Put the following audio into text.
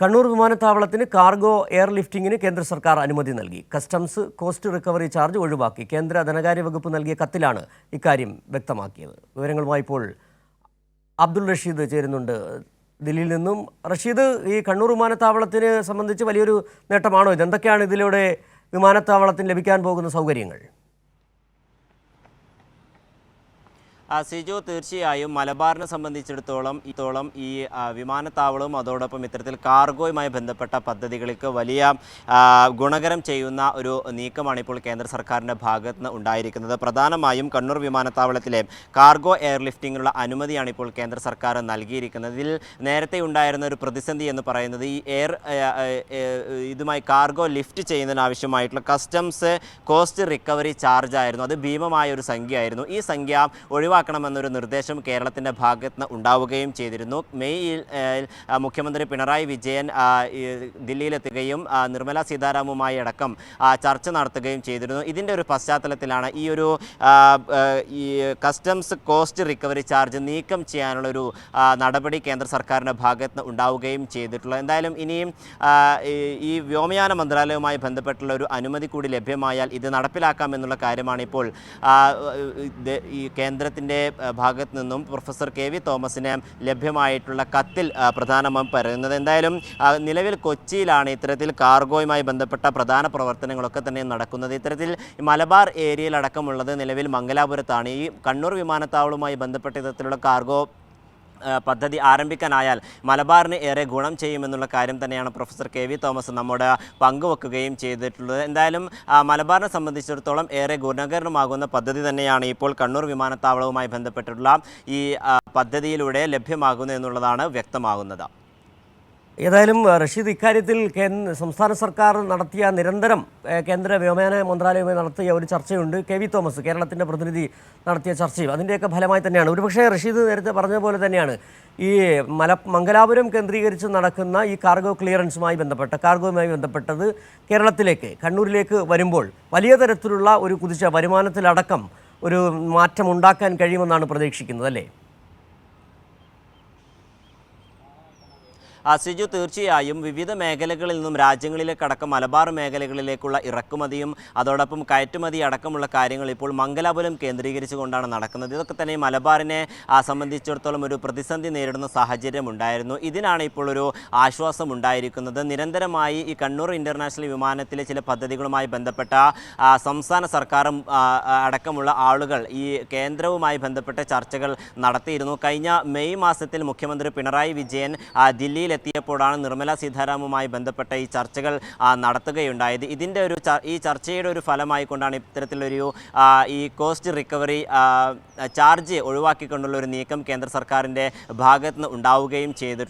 കണ്ണൂർ വിമാനത്താവളത്തിന് കാർഗോ എയർലിഫ്റ്റിംഗിന് കേന്ദ്ര സർക്കാർ അനുമതി നൽകി. കസ്റ്റംസ് കോസ്റ്റ് റിക്കവറി ചാർജ് ഒഴിവാക്കി. കേന്ദ്ര ധനകാര്യ വകുപ്പ് നൽകിയ കത്തിലാണ് ഇക്കാര്യം വ്യക്തമാക്കിയത്. വിവരങ്ങളുമായി ഇപ്പോൾ അബ്ദുൾ റഷീദ് ചേരുന്നുണ്ട്. ദില്ലിയിൽ നിന്നും റഷീദ് ഈ കണ്ണൂർ വിമാനത്താവളത്തിന് സംബന്ധിച്ച് വലിയൊരു നേട്ടമാണോ? ഇത് എന്തൊക്കെയാണ് ഇതിലൂടെ വിമാനത്താവളത്തിന് ലഭിക്കാൻ പോകുന്ന സൗകര്യങ്ങൾ? സിജു തീർച്ചയായും മലബാറിനെ സംബന്ധിച്ചിടത്തോളം ഇത്തോളം ഈ വിമാനത്താവളവും അതോടൊപ്പം ഇത്തരത്തിൽ കാർഗോയുമായി ബന്ധപ്പെട്ട പദ്ധതികൾക്ക് വലിയ ഗുണകരം ചെയ്യുന്ന ഒരു നീക്കമാണ് ഇപ്പോൾ കേന്ദ്ര സർക്കാരിന്റെ ഭാഗത്ത് നിന്ന് ഉണ്ടായിരിക്കുന്നത്. പ്രധാനമായും കണ്ണൂർ വിമാനത്താവളത്തിലെ കാർഗോ എയർലിഫ്റ്റിങ്ങിനുള്ള അനുമതിയാണ് ഇപ്പോൾ കേന്ദ്ര സർക്കാർ നൽകിയിരിക്കുന്നത്. ഇതിൽ നേരത്തെ ഉണ്ടായിരുന്ന ഒരു പ്രതിസന്ധി എന്ന് പറയുന്നത് ഈ എയർ ഇതുമായി കാർഗോ ലിഫ്റ്റ് ചെയ്യുന്നതിനാവശ്യമായിട്ടുള്ള കസ്റ്റംസ് കോസ്റ്റ് റിക്കവറി ചാർജ് ആയിരുന്നു അത് ഭീമമായ ഒരു സംഖ്യയായിരുന്നു. ഈ സംഖ്യ ഒഴിവാക്കണമെന്നൊരു നിർദ്ദേശം കേരളത്തിന്റെ ഭാഗത്ത് നിന്ന് ഉണ്ടാവുകയും ചെയ്തിരുന്നു. മെയ്യിൽ മുഖ്യമന്ത്രി പിണറായി വിജയൻ ദില്ലിയിലെത്തുകയും നിർമ്മല സീതാരാമുമായി അടക്കം ചർച്ച നടത്തുകയും ചെയ്തിരുന്നു. ഇതിന്റെ ഒരു പശ്ചാത്തലത്തിലാണ് ഈ ഒരു ഈ കസ്റ്റംസ് കോസ്റ്റ് റിക്കവറി ചാർജ് നീക്കം ചെയ്യാനുള്ളൊരു നടപടി കേന്ദ്ര സർക്കാരിന്റെ ഭാഗത്ത് നിന്ന് ഉണ്ടാവുകയും ചെയ്തിട്ടുള്ളത്. എന്തായാലും ഇനിയും ഈ വ്യോമയാന മന്ത്രാലയവുമായി ബന്ധപ്പെട്ടുള്ള ഒരു അനുമതി കൂടി ലഭ്യമായാൽ ഇത് നടപ്പിലാക്കാം എന്നുള്ള കാര്യമാണ് ഇപ്പോൾ ഈ കേന്ദ്രത്തിന്റെ ഭാഗത്ത് നിന്നും പ്രൊഫസർ കെ വി തോമസിന് ലഭ്യമായിട്ടുള്ള കത്തിൽ പ്രധാനമായും പറയുന്നത് എന്തായാലും നിലവിൽ കൊച്ചിയിലാണ് ഇത്തരത്തിൽ കാർഗോയുമായി ബന്ധപ്പെട്ട പ്രധാന പ്രവർത്തനങ്ങളൊക്കെ തന്നെ നടക്കുന്നത്. ഇത്തരത്തിൽ മലബാർ ഏരിയയിലടക്കമുള്ളത് നിലവിൽ മംഗലാപുരത്താണ്. ഈ കണ്ണൂർ വിമാനത്താവളവുമായി ബന്ധപ്പെട്ട ഇത്തരത്തിലുള്ള കാർഗോ പദ്ധതി ആരംഭിക്കാനായാൽ മലബാറിന് ഏറെ ഗുണം ചെയ്യുമെന്നുള്ള കാര്യം തന്നെയാണ് പ്രൊഫസർ കെ വി തോമസ് നമ്മുടെ പങ്കുവെക്കുകയും ചെയ്തിട്ടുള്ളത്. എന്തായാലും മലബാറിനെ സംബന്ധിച്ചിടത്തോളം ഏറെ ഗുണകരമാകുന്ന പദ്ധതി തന്നെയാണ് ഇപ്പോൾ കണ്ണൂർ വിമാനത്താവളവുമായി ബന്ധപ്പെട്ടിട്ടുള്ള ഈ പദ്ധതിയിലൂടെ ലഭ്യമാകുന്നത് എന്നുള്ളതാണ് വ്യക്തമാകുന്നത്. ഏതായാലും റഷീദ് ഇക്കാര്യത്തിൽ സംസ്ഥാന സർക്കാർ നടത്തിയ നിരന്തരം കേന്ദ്ര വ്യോമയാന മന്ത്രാലയവുമായി നടത്തിയ ഒരു ചർച്ചയുണ്ട്. കെ വി തോമസ് കേരളത്തിന്റെ പ്രതിനിധി നടത്തിയ ചർച്ചയും. അതിന്റെയൊക്കെ ഫലമായി തന്നെയാണ്. ഒരുപക്ഷേ റഷീദ് നേരത്തെ പറഞ്ഞ പോലെ തന്നെയാണ് ഈ മല മംഗലാപുരം കേന്ദ്രീകരിച്ച് നടക്കുന്ന ഈ കാർഗോ ക്ലിയറൻസുമായി ബന്ധപ്പെട്ട കാർഗോയുമായി ബന്ധപ്പെട്ടത് കേരളത്തിലേക്ക് കണ്ണൂരിലേക്ക് വരുമ്പോൾ വലിയ തരത്തിലുള്ള ഒരു കുതിച്ച വരുമാനത്തിലടക്കം ഒരു മാറ്റം ഉണ്ടാക്കാൻ കഴിയുമെന്നാണ് പ്രതീക്ഷിക്കുന്നത് അല്ലേ? സിജു തീർച്ചയായും വിവിധ മേഖലകളിൽ നിന്നും രാജ്യങ്ങളിലേക്കടക്കം മലബാർ മേഖലകളിലേക്കുള്ള ഇറക്കുമതിയും അതോടൊപ്പം കയറ്റുമതി അടക്കമുള്ള കാര്യങ്ങൾ ഇപ്പോൾ മംഗലാപുരം കേന്ദ്രീകരിച്ചുകൊണ്ടാണ് നടക്കുന്നത്. ഇതൊക്കെ തന്നെ മലബാറിനെ സംബന്ധിച്ചിടത്തോളം ഒരു പ്രതിസന്ധി നേരിടുന്ന സാഹചര്യം ഉണ്ടായിരുന്നു. ഇതിനാണ് ഇപ്പോൾ ഒരു ആശ്വാസം ഉണ്ടായിരിക്കുന്നത്. നിരന്തരമായി ഈ കണ്ണൂർ ഇന്റർനാഷണൽ വിമാനത്തിലെ ചില പദ്ധതികളുമായി ബന്ധപ്പെട്ട സംസ്ഥാന സർക്കാരും അടക്കമുള്ള ആളുകൾ ഈ കേന്ദ്രവുമായി ബന്ധപ്പെട്ട ചർച്ചകൾ നടത്തിയിരുന്നു. കഴിഞ്ഞ മെയ് മാസത്തിൽ മുഖ്യമന്ത്രി പിണറായി വിജയൻ ആ, ദില്ലിയിലെത്തിയപ്പോഴാണ് നിർമ്മല സീതാരാമുമായി ബന്ധപ്പെട്ട ഈ ചർച്ചകൾ നടത്തുകയുണ്ടായത്. ഇതിന്റെ ഒരു ഈ ചർച്ചയുടെ ഒരു ഫലമായിക്കൊണ്ടാണ് ഇത്തരത്തിലൊരു ഈ കോസ്റ്റ് റിക്കവറി ചാർജ് ഒഴിവാക്കിക്കൊണ്ടുള്ള ഒരു നീക്കം കേന്ദ്ര സർക്കാരിന്റെ ഭാഗത്ത് നിന്ന് ഉണ്ടാവുകയും ചെയ്തിട്ടുള്ളത്